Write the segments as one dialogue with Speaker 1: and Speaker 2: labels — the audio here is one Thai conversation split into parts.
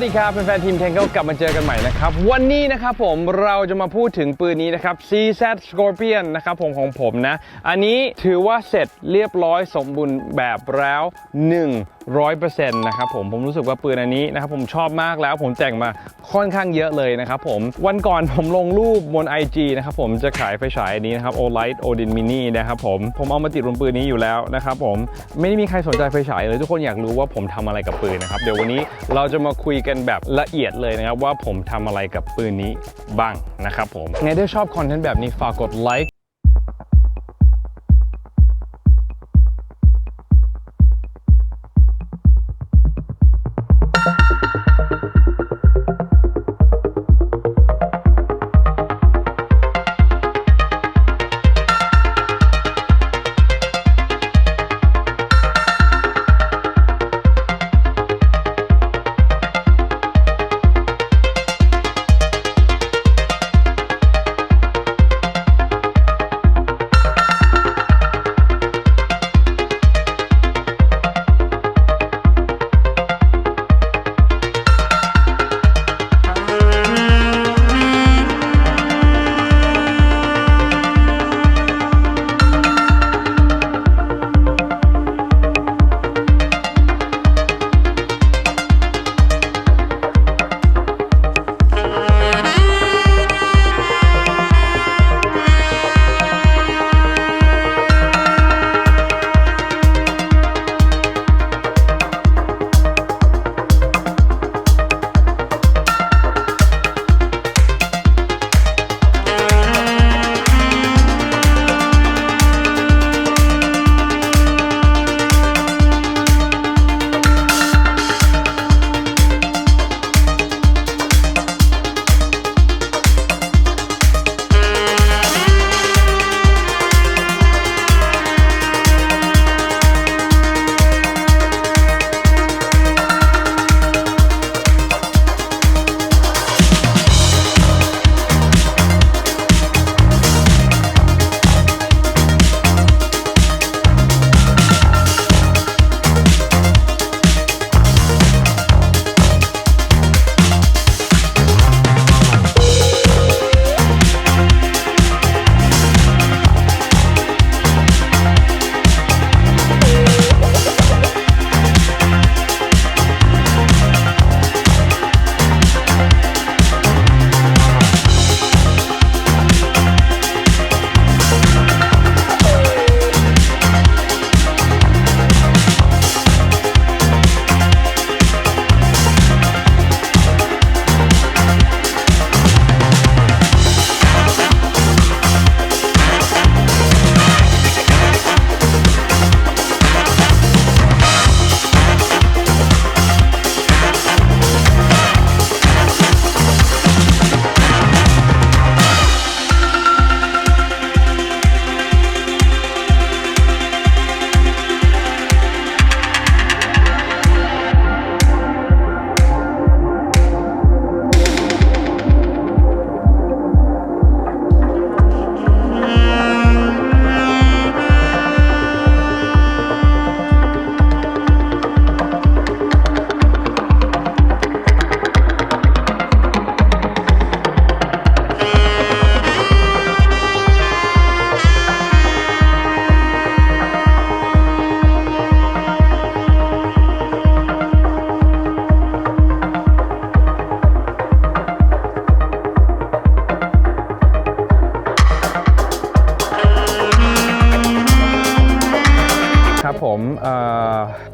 Speaker 1: สวัสดีครับแฟนๆทีม Tango กลับมาเจอกันใหม่นะครับ วันนี้นะครับผมเราจะมาพูดถึงปืนนี้นะครับ CZ Scorpion นะครับผมของผมนะ อันนี้ถือว่าเสร็จเรียบร้อยสมบูรณ์แบบแล้ว 100%นะครับผมผมรู้สึกว่าปืนอันนี้นะครับผมชอบมากแล้วผมแต่งมาค่อนข้างเยอะเลยนะครับผมวันก่อนผมลงรูปบน IG นะครับผมจะขายไฟฉายอันนี้นะครับ Olight Odin Mini นะครับผมผมเอามาติดบนปืนนี้อยู่แล้วนะครับผมไม่ได้มีใครสนใจไฟฉายเลยทุกคนอยากรู้ว่าผมทำอะไรกับปืนนะครับเดี๋ยววันนี้เราจะมาคุยกันแบบละเอียดเลยนะครับ ว่าผมทำอะไรกับปืนนี้บ้างนะครับผมไงถ้าชอบคอนเทนต์แบบนี้ฝากกดไลค์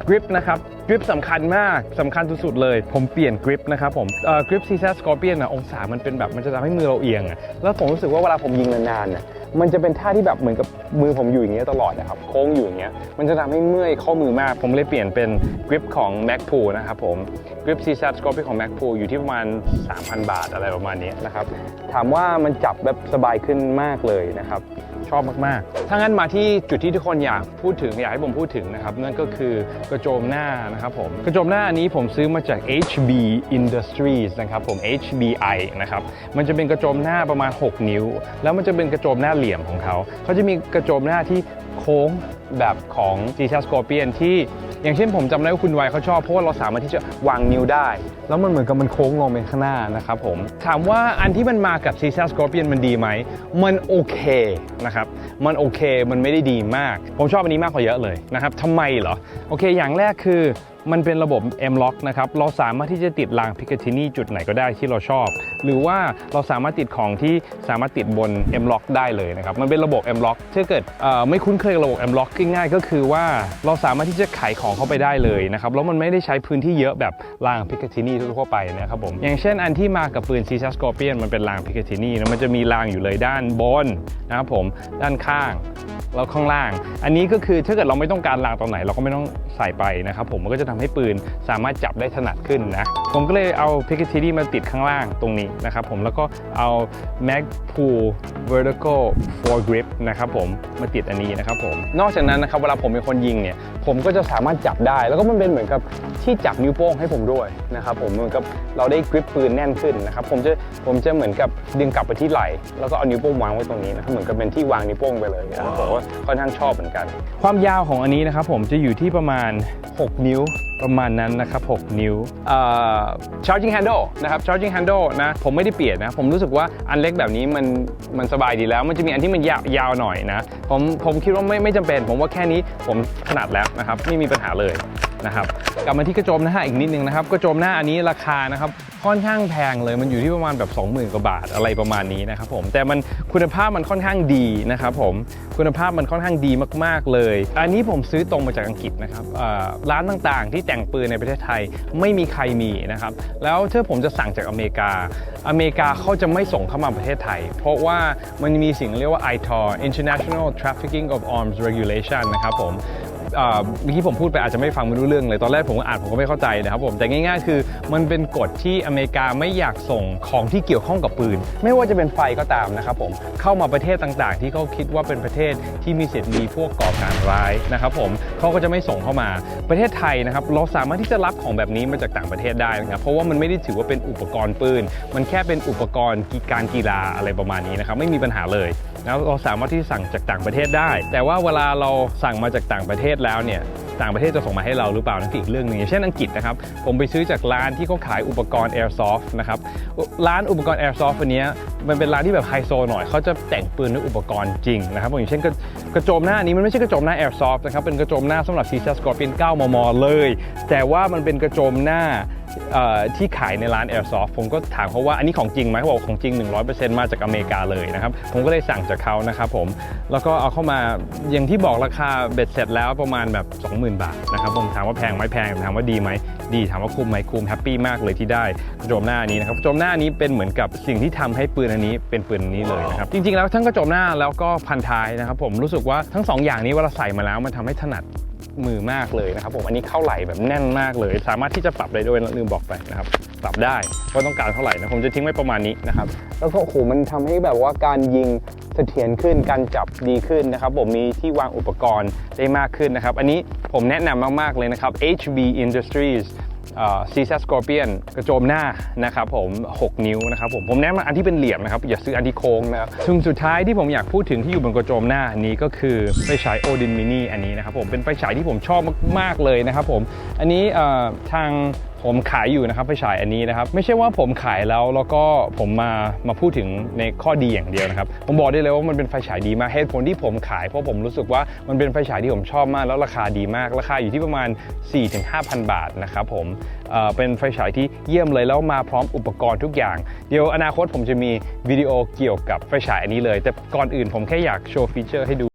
Speaker 1: กริปนะครับกริปสำคัญมากสำคัญสุดๆเลย ผมเปลี่ยนกริปนะครับผมกริปซีซ่าสกอร์เปียนอะองศามันเป็นแบบมันจะทำให้มือเราเอียงอะแล้วผมรู้สึกว่าเวลาผมยิงนานๆน่ะมันจะเป็นท่าที่แบบเหมือนกับมือผมอยู่อย่างเงี้ยตลอดนะครับโค้งอยู่อย่างเงี้ยมันจะทำให้เมื่อยข้อมือมาก ผมเลยเปลี่ยนเป็นกริปของ Mac p o o นะครับผมกริปซีซ่าสกอร์เปียนของ Mac p o o อยู่ที่ประมาณ 3,000 บาทอะไรประมาณนี้นะครับถามว่ามันจับแบบสบายขึ้นมากเลยนะครับ ชอบมากๆ ถ้างั้นมาที่จุดที่ทุกคนอยากพูดถึงอยากให้ผมพูดถึงนะครับ นั่นก็คือกระโจมหน้านะครับผม กระโจมหน้าอันนี้ผมซื้อมาจาก HB Industries นะครับผม HBI นะครับ มันจะเป็นกระโจมหน้าประมาณ 6 นิ้ว แล้วมันจะเป็นกระโจมหน้าเหลี่ยมของเขา เขาจะมีกระโจมหน้าที่โค้งแบบของ g ี s Scorpion ที่ อย่างเช่นผมจำได้ว่าคุณไวเขาชอบเพราะว่าเราสามารถที่จะวางนิ้วได้ แล้วมันเหมือนกับมันโค้งลงไปข้างหน้านะครับผม ถามว่าอันที่มันมากับ c c a Scorpion มันดีไหม มันโอเคนะครับ มันโอเค มันไม่ได้ดีมาก ผมชอบอันนี้มากกว่าเยอะเลยนะครับทำไมเหรอ โอเค อย่างแรกคือ มันเป็นระบบ M Lock นะครับ เราสามารถที่จะติดราง Picatinny จุดไหนก็ได้ที่เราชอบ หรือว่าเราสามารถติดของที่สามารถติดบน M Lock ได้เลยนะครับ มันเป็นระบบ M Lock ถ้าเกิดไม่คุ้นเคยกับระบบ M Lock ง่ายๆก็คือว่าเราสามารถที่จะไขของเข้าไปได้เลยนะครับ แล้วมันไม่ได้ใช้พื้นที่เยอะแบบราง Picatinny ทั่วไปนะครับผม อย่างเช่นอันที่มากับปืน c ี a Scorpion มันเป็นราง Picatinny นะมันจะมีรางอยู่เลยด้านบนนะครับผมด้านข้างแล้วข้างล่าง อันนี้ก็คือถ้าเกิดเราไม่ต้องการรางตรงไหน เราก็ไม่ต้องใส่ไปนะครับผมมันก็จะทำให้ปืนสามารถจับได้ถนัดขึ้นนะ ผมก็เลยเอา Picatinny มาติดข้างล่างตรงนี้นะครับผมแล้วก็เอา Magpul Vertical Foregrip นะครับผมมาติดอันนี้นะครับผมนอกจากนั้นนะครับเวลาผมเป็นคนยิงเนี่ยผมก็จะสามารถจับได้ แล้วก็มันเป็นเหมือนกับที่จับนิ้วโป้งให้ผมด้วยนะครับผมเหมือนกับเราได้กริปปืนแน่นขึ้นนะครับผมจะผมจะเหมือนกับดึงกลับไปที่ไหล่แล้วก็เอานิ้วโป้งวางไว้ตรงนี้นะครับเหมือนกับเป็นที่วางนิ้วโป้งไปเลยนะครับผมว่าค่อนข้างชอบเหมือนกัน ความยาวของอันนี้นะครับผมจะอยู่ที่ประมาณ 6 นิ้ว ประมาณนั้นนะครับ 6 นิ้ว charging handle นะครับ charging handle นะ ผมไม่ได้เปลี่ยนนะ ผมรู้สึกว่าอันเล็กแบบนี้มันมันสบายดีแล้ว มันจะมีอันที่มันยาวยาวหน่อยนะ ผมผมคิดว่าไม่ไม่จำเป็น ผมว่าแค่นี้ผมถนัดแล้วนะครับ ไม่มีปัญหาเลยนะครับ กลับมาที่กระโจมหน้าอีกนิดนึงนะครับ กระโจมหน้าอันนี้ราคานะครับค่อนข้างแพงเลย มันอยู่ที่ประมาณแบบ 20,000กว่าบาทอะไรประมาณนี้นะครับผม แต่มันคุณภาพมันค่อนข้างดีนะครับผม คุณภาพมันค่อนข้างดีมาก ๆเลย อันนี้ผมซื้อตรงมาจากอังกฤษนะครับร้านต่างๆที่แต่งปืนในประเทศไทยไม่มีใครมีนะครับ แล้วถ้าผมจะสั่งจากอเมริกา อเมริกาเขาจะไม่ส่งเข้ามาประเทศไทย เพราะว่ามันมีสิ่งเรียกว่า ITAR International Trafficking of Arms Regulation นะครับผม เมื่อกี้ผมพูดไปอาจจะไม่ฟังไม่รู้เรื่องเลย ตอนแรกผมก็อ่านผมก็ไม่เข้าใจนะครับผมแต่ง่ายๆ คือมันเป็นกฎที่อเมริกาไม่อยากส่งของที่เกี่ยวข้องกับปืน ไม่ว่าจะเป็นไฟก็ตามนะครับผมเข้ามาประเทศต่างๆ ที่เขาคิดว่าเป็นประเทศที่มีสิทธิ์มีพวกก่อการร้ายนะครับผมเขาก็จะไม่ส่งเข้ามาประเทศไทยนะครับเราสามารถที่จะรับของแบบนี้มาจากต่างประเทศได้นะครับเพราะว่ามันไม่ได้ถือว่าเป็นอุปกรณ์ปืน มันแค่เป็นอุปกรณ์การกีฬาอะไรประมาณนี้นะครับไม่มีปัญหาเลย แล้วเราสามารถที่สั่งจากต่างประเทศได้ แต่ว่าเวลาเราสั่งมาจากต่างประเทศแล้วเนี่ยต่างประเทศจะส่งมาให้เราหรือเปล่านั่นคืออีกเรื่องหนึงอย่างเช่นอังกฤษนะครับ ผมไปซื้อจากร้านที่เขาขายอุปกรณ์ Airsoft นะครับร้านอุปกรณ์ Airsoft อันนี้มันเป็นร้านที่แบบไฮโซหน่อยเขาจะแต่งปืนด้วยอุปกรณ์จริงนะครับอย่างเช่นกระกระโจมหน้านี้มันไม่ใช่กระโจมหน้า Airsoft นะครับเป็นกระโจมหน้าสำหรับ c ี a Scorpion 9มมเลย แต่ว่ามันเป็นกระโจมหน้า ที่ขายในร้าน Airsoft ผมก็ถามเขาว่าอันนี้ของจริงไหมเขาบอกของจริง 100%มาจากอเมริกาเลยนะครับ ผมก็เลยสั่งจากเขานะครับผม แล้วก็เอาเข้ามาอย่างที่บอกราคาเบ็ดเสร็จแล้วประมาณแบบ 20,000 บาทนะครับผมถามว่าแพงไหมแพงถามว่าดีไหมดีถามว่าคุ้มไหมคุ้มแฮปปี้มากเลยที่ได้กระโจมหน้านี้นะครับกระโจมหน้านี้เป็นเหมือนกับสิ่งที่ทำให้ปืนอันนี้เป็นปืนนี้เลยนะครับจริงๆแล้วทั้งกระโจมหน้าแล้วก็พันท้ายนะครับผมรู้สึกว่าทั้งสองอย่างนี้เวลาใส่มาแล้วมันทำให้ถนัด มือมากเลยนะครับผมอันนี้เข้าไหล่แบบแน่นมากเลย สามารถที่จะปรับได้ด้วยลืมบอกไปนะครับปรับได้ว่าต้องการเท่าไหร่นะผมจะทิ้งไว้ประมาณนี้นะครับแล้วก็โอ้โหมันทำให้แบบว่าการยิงเสถียรขึ้นการจับดีขึ้นนะครับผมมีที่วางอุปกรณ์ได้มากขึ้นนะครับ อันนี้ผมแนะนำมากๆเลยนะครับ HB Industries ซีซัสสกอร์เปียนกระโจมหน้านะครับผม 6 นิ้วนะครับผม ผมแนะนำอันที่เป็นเหลี่ยมนะครับ อย่าซื้ออันที่โค้งนะครับซึ่งสุดท้ายที่ผมอยากพูดถึงที่อยู่บนกระโจมหน้านี้ก็คือไฟฉายโอดินมินีอันนี้นะครับผมเป็นไฟฉายที่ผมชอบมาก ๆ เลยนะครับผม อันนี้ทางผมขายอยู่นะครับไฟฉายอันนี้นะครับ ไม่ใช่ว่าผมขายแล้วแล้วก็ผมมามาพูดถึงในข้อดีอย่างเดียวนะครับ ผมบอกได้เลยว่ามันเป็นไฟฉายดีมากเหตุผลที่ผมขายเพราะผมรู้สึกว่ามันเป็นไฟฉายที่ผมชอบมากแล้วราคาดีมาก ราคาอยู่ที่ประมาณ 4-5,000 บาทนะครับผมเเป็นไฟฉายที่เยี่ยมเลยแล้วมาพร้อมอุปกรณ์ทุกอย่าง เดี๋ยวอนาคตผมจะมีวิดีโอเกี่ยวกับไฟฉายอันนี้เลย แต่ก่อนอื่นผมแค่อยากโชว์ฟีเจอร์ให้ดู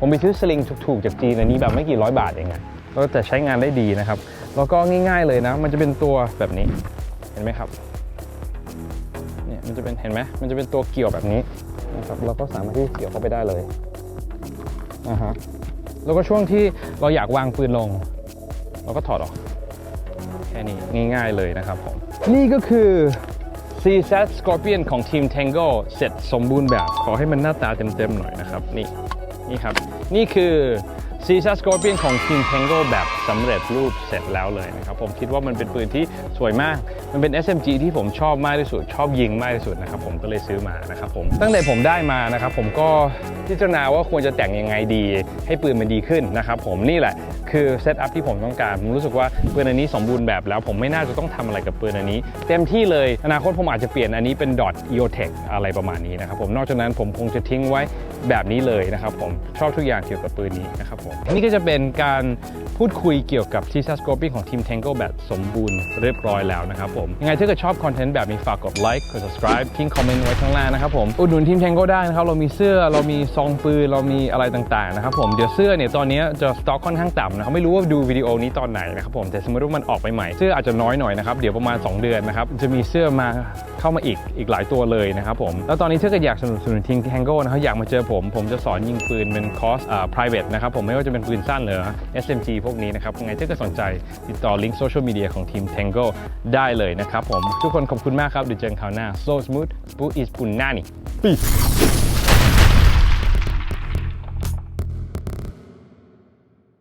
Speaker 1: ผมไปซื้อสลิงถูกๆจากจีนอันนี้แบบไม่กี่ร้อยบาทเองอะแล้วแต่ใช้งานได้ดีนะครับ แล้วก็ง่ายๆเลยนะ มันจะเป็นตัวแบบนี้ เห็นไหมครับ เนี่ยมันจะเป็นเห็นไหมมันจะเป็นตัวเกี่ยวแบบนี้นะครับ เราก็สามารถที่เกี่ยวเข้าไปได้เลยอ่าฮะ แล้วก็ช่วงที่เราอยากวางปืนลง เราก็ถอดออก แค่นี้ง่ายๆเลยนะครับผม นี่ก็คือ CZ Scorpion ของทีม Tango เสร็จสมบูรณ์แบบ ขอให้มันหน้าตาเต็มๆหน่อยนะครับ นี่ นี่ครับ นี่คือ CZ Scorpion ของทีม Tango แบบสำเร็จรูปเสร็จแล้วเลยนะครับ ผมคิดว่ามันเป็นปืนที่สวยมาก มันเป็น SMG ที่ผมชอบมากที่สุด ชอบยิงมากที่สุดนะครับผมก็เลยซื้อมานะครับผมตั้งแต่ผมได้มานะครับผมก็พิจารณาว่าควรจะแต่งยังไงดี ให้ปืนมันดีขึ้นนะครับผมนี่แหละคือเซตอัพที่ผมต้องการ ผมรู้สึกว่าปืนอันนี้สมบูรณ์แบบแล้ว ผมไม่น่าจะต้องทำอะไรกับปืนอันนี้ เต็มที่เลยอนาคตผมอาจจะเปลี่ยนอันนี้เป็น dot EOTech อะไรประมาณนี้นะครับผมนอกจากนั้นผมคงจะทิ้งไว้แบบนี้เลยนะครับผมชอบทุกอย่างเกี่ยวกับปืนนี้นะครับผมนี่ก็จะเป็นการพูดคุยเกี่ยวกับทีซัสโกปิ้งของทีม Tango แบบสมบูรณ์เรียบร้อยแล้วนะครับผมยังไงถ้าเกิดชอบคอนเทนต์แบบนี้ฝากกดไลค์กด subscribe ทิ้งคอมเมนต์ไว้ข้างล่างนะครับผมอุดหนุนทีม Tango ได้นะครับ เรามีเสื้อเรามีซองปืนเรามีอะไรต่างๆนะครับผมเดี๋ยวเสื้อเนี่ยตอนนี้จะสต็อกค่อนข้างต่ำนะครับไม่รู้ว่าดูวิดีโอนี้ตอนไหนนะครับผมแต่สมมติว่ามันออกไปใหม่เสื้ออาจจะน้อยหน่อยนะครับเดี๋ยวประมาณ 2 เดือนนะครับจะมีเสื้อมา เข้ามาอีกอีกหลายตัวเลยนะครับผม แล้วตอนนี้ถ้าเกิดอยากสนับสนุนทีม Tango นะครับอยากมาเจอผม ผมจะสอนยิงปืนเป็นคอร์สอ่า private นะครับผมไม่ว่าจะเป็นปืนสั้นหรือ SMG พวกนี้นะครับยังไงถ้าเกิดสนใจติดต่อลิงก์โซเชียลมีเดียของทีม Tango ได้เลยนะครับผมทุกคนขอบคุณมากครับเดี๋ยวเจอกันคราวหน้า so smooth ปู is ปุ่นหน้านี่ peace